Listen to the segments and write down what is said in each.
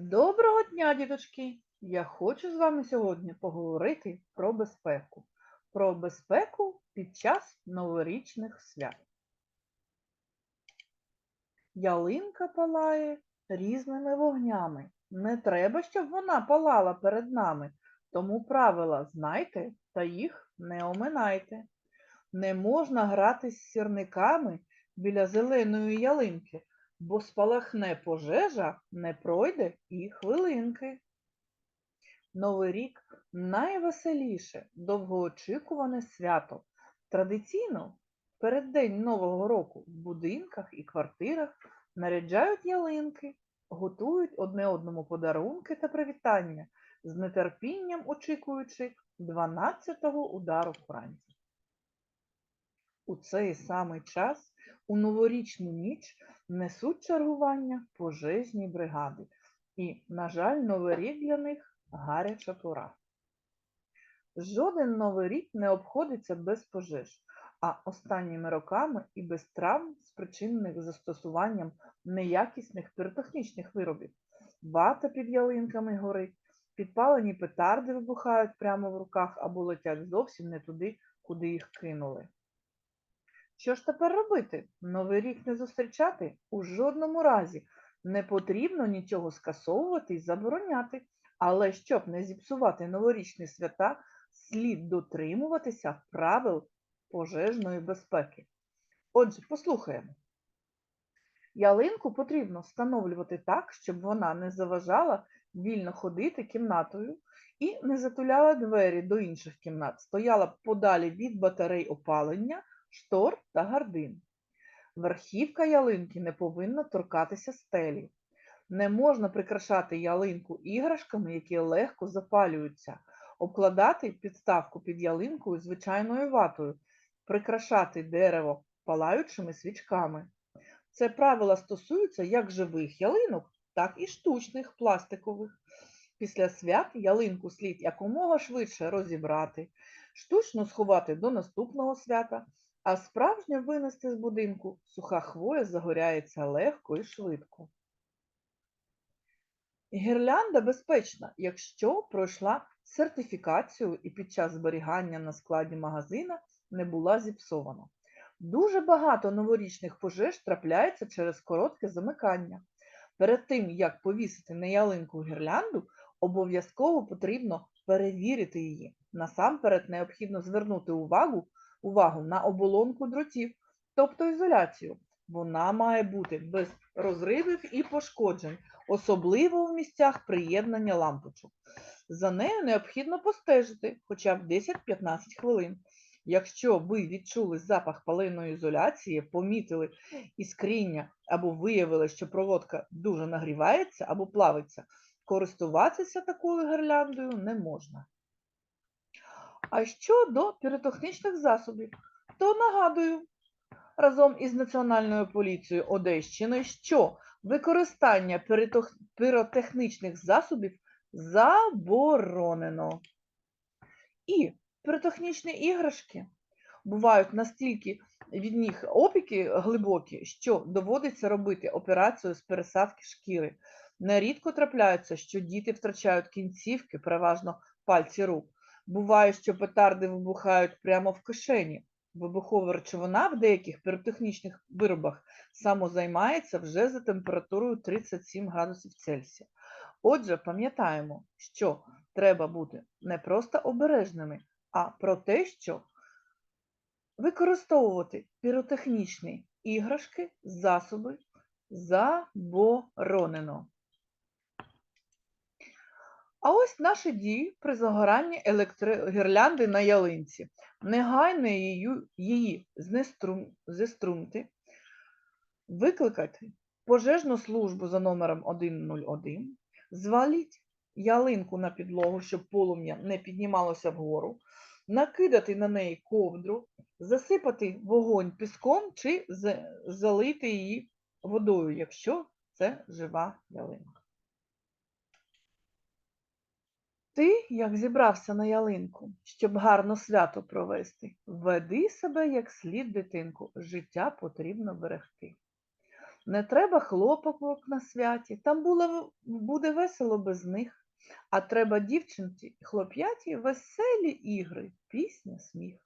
Доброго дня, діточки! Я хочу з вами сьогодні поговорити про безпеку. Про безпеку під час новорічних свят. Ялинка палає різними вогнями. Не треба, щоб вона палала перед нами, тому правила знайте та їх не оминайте. Не можна грати з сірниками біля зеленої ялинки, бо спалахне пожежа, не пройде і хвилинки. Новий рік найвеселіше, довгоочікуване свято. Традиційно в переддень Нового року в будинках і квартирах наряджають ялинки, готують одне одному подарунки та привітання, з нетерпінням очікуючи 12-го удару вранці. У цей самий час у новорічну ніч несуть чергування пожежні бригади. І, на жаль, новий рік для них гаряча пора. Жоден новий рік не обходиться без пожеж, а останніми роками і без травм, спричинених застосуванням неякісних піротехнічних виробів. Вата під ялинками горить, підпалені петарди вибухають прямо в руках або летять зовсім не туди, куди їх кинули. Що ж тепер робити? Новий рік не зустрічати? У жодному разі не потрібно нічого скасовувати і забороняти. Але щоб не зіпсувати новорічні свята, слід дотримуватися правил пожежної безпеки. Отже, послухаємо. Ялинку потрібно встановлювати так, щоб вона не заважала вільно ходити кімнатою і не затуляла двері до інших кімнат, стояла подалі від батарей опалення штор та гардин. Верхівка ялинки не повинна торкатися стелі. Не можна прикрашати ялинку іграшками, які легко запалюються, обкладати підставку під ялинкою звичайною ватою, прикрашати дерево палаючими свічками. Це правила стосуються як живих ялинок, так і штучних пластикових. Після свят ялинку слід якомога швидше розібрати, штучно сховати до наступного свята, а справжнє винести з будинку суха хвоя загоряється легко і швидко. Гірлянда безпечна, якщо пройшла сертифікацію і під час зберігання на складі магазина не була зіпсована. Дуже багато новорічних пожеж трапляється через коротке замикання. Перед тим, як повісити на ялинку гірлянду, обов'язково потрібно перевірити її. Насамперед необхідно звернути увагу увагу на оболонку дротів, тобто ізоляцію. Вона має бути без розривів і пошкоджень, особливо в місцях приєднання лампочок. За нею необхідно постежити хоча б 10-15 хвилин. Якщо ви відчули запах паливної ізоляції, помітили іскріння або виявили, що проводка дуже нагрівається або плавиться, користуватися такою гірляндою не можна. А щодо піротехнічних засобів, то нагадую разом із Національною поліцією Одещини, що використання піротехнічних засобів заборонено. І піротехнічні іграшки бувають настільки від них опіки глибокі, що доводиться робити операцію з пересадки шкіри. Нерідко трапляється, що діти втрачають кінцівки, переважно пальці рук. Буває, що петарди вибухають прямо в кишені. Вибухова речовина в деяких піротехнічних виробах самозаймається вже за температурою 37 градусів Цельсія. Отже, пам'ятаємо, що треба бути не просто обережними, а про те, що використовувати піротехнічні іграшки, засоби заборонено. А ось наші дії при загоранні електрогірлянди на ялинці. Негайно її, її зеструмти, викликати пожежну службу за номером 101, зваліть ялинку на підлогу, щоб полум'я не піднімалося вгору, накидати на неї ковдру, засипати вогонь піском чи залити її водою, якщо це жива ялинка. Ти, як зібрався на ялинку, щоб гарно свято провести, веди себе як слід дитинку, життя потрібно берегти. Не треба хлопок на святі, там було, буде весело без них. А треба дівчинці хлоп'яті веселі ігри, пісня, сміх.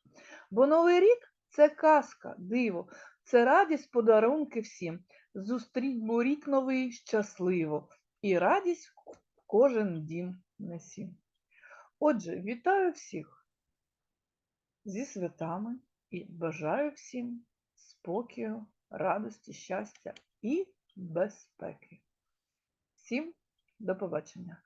Бо Новий рік це казка, диво, це радість подарунки всім. Зустріть бо рік новий щасливо, і радість кожен дім несім. Отже, вітаю всіх зі святами і бажаю всім спокою, радості, щастя і безпеки. Всім до побачення!